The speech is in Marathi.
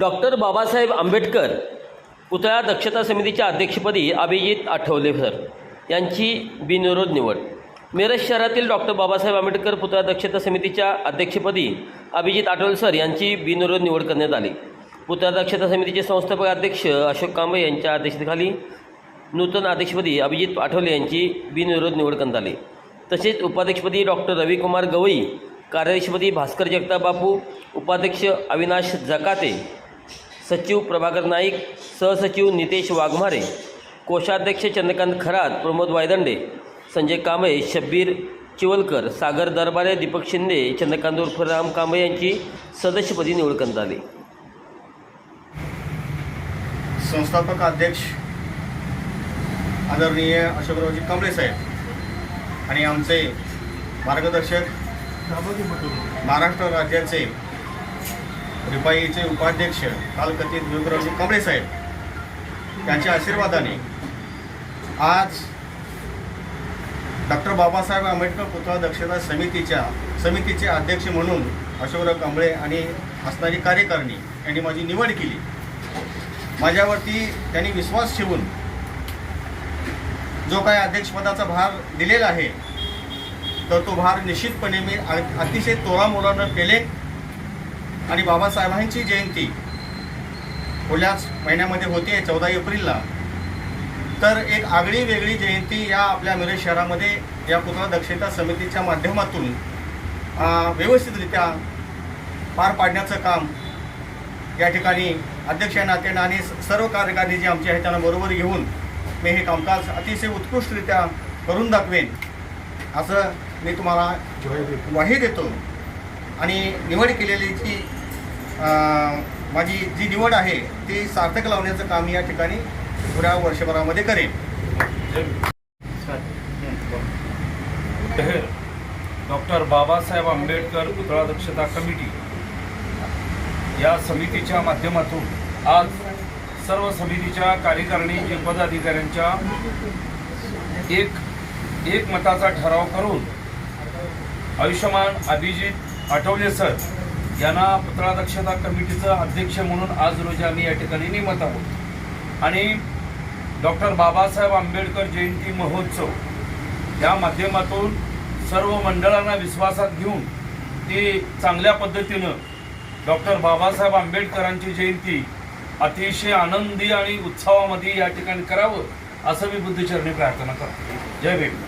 डॉक्टर बाबासाहेब आंबेडकर पुतळा दक्षता समितीच्या अध्यक्षपदी अभिजित आठवले सर यांची बिनविरोध निवड. मिरज शहरातील डॉक्टर बाबासाहेब आंबेडकर पुतळा दक्षता समितीच्या अध्यक्षपदी अभिजित आठवले सर यांची बिनविरोध निवड करण्यात आली. पुतळा दक्षता समितीचे संस्थापक अध्यक्ष अशोक कांबळे यांच्या अध्यक्षतेखाली नूतन अध्यक्षपदी अभिजित आठवले यांची बिनविरोध निवड करण्यात आली. तसेच उपाध्यक्षपदी डॉक्टर रविकुमार गवई कार्याध्यक्षपदी भास्कर जगताप बापू उपाध्यक्ष अविनाश जकाते सचिव प्रभाकर नाईक सहसचिव नितेश वाघमारे कोषाध्यक्ष चंद्रकांत खरात प्रमोद वायदंडे संजय कांबळे शब्बीर चिवलकर सागर दरबारे दीपक शिंदे चंद्रकांत उर्फ राम कांबळे यांची सदस्यपदी निवड करण्यात आली. संस्थापक अध्यक्ष आदरणीय अशोकरावजी कांबळे साहेब आणि आमचे मार्गदर्शक महाराष्ट्र राज्याचे रिपाईचे उपाध्यक्ष कालकथित विवेकरावजी कांबळे साहेब यांच्या आशीर्वादाने आज डॉक्टर बाबासाहेब आंबेडकर पुतळा दक्षता समितीच्या समितीचे अध्यक्ष म्हणून अशोकराव कांबळे आणि असणारी कार्यकारिणी यांनी माझी निवड केली. माझ्यावरती त्यांनी विश्वास ठेवून जो काही अध्यक्षपदाचा भार दिलेला आहे तर तो भार निश्चितपणे मी अतिशय तोरामोरानं केले. आणि बाबासाहेबांची जयंती पुढल्याच महिन्यामध्ये होती चौदा एप्रिलला. तर एक आगळी वेगळी जयंती या आपल्या मिरज शहरामध्ये या पुतळा दक्षता समितीच्या माध्यमातून व्यवस्थितरित्या पार पाडण्याचं काम या ठिकाणी अध्यक्ष या नात्यानं आणि सर्व कार्यकारी जे आमचे आहेत त्यांना बरोबर घेऊन मी हे कामकाज अतिशय उत्कृष्टरित्या करून दाखवेन. असं मी तुम्हाला ग्वाही देतो. आणि निवड केलेली जी माझी जी निवड आहे ती सार्थक लावण्याचं काम या ठिकाणी पुऱ्या वर्षभरामध्ये करेन डॉक्टर बाबासाहेब आंबेडकर पुतळा दक्षता कमिटी या समितीच्या माध्यमातून आज सर्व समितीच्या कार्यकारिणी पदाधिकाऱ्यांच्या एक एक मताचा ठराव करून आयुष्यमान अभिजित आठवले सर. यांना पत्राध्यक्षता कमिटीचं अध्यक्ष म्हणून आज रोजी आम्ही या ठिकाणी निमत आहोत. आणि डॉक्टर बाबासाहेब आंबेडकर जयंती महोत्सव या माध्यमातून सर्व मंडळांना विश्वासात घेऊन ते चांगल्या पद्धतीनं डॉक्टर बाबासाहेब आंबेडकरांची जयंती अतिशय आनंदी आणि उत्सवामध्ये या ठिकाणी करावं असं मी बुद्धचरणी प्रार्थना करतो. जय भीम.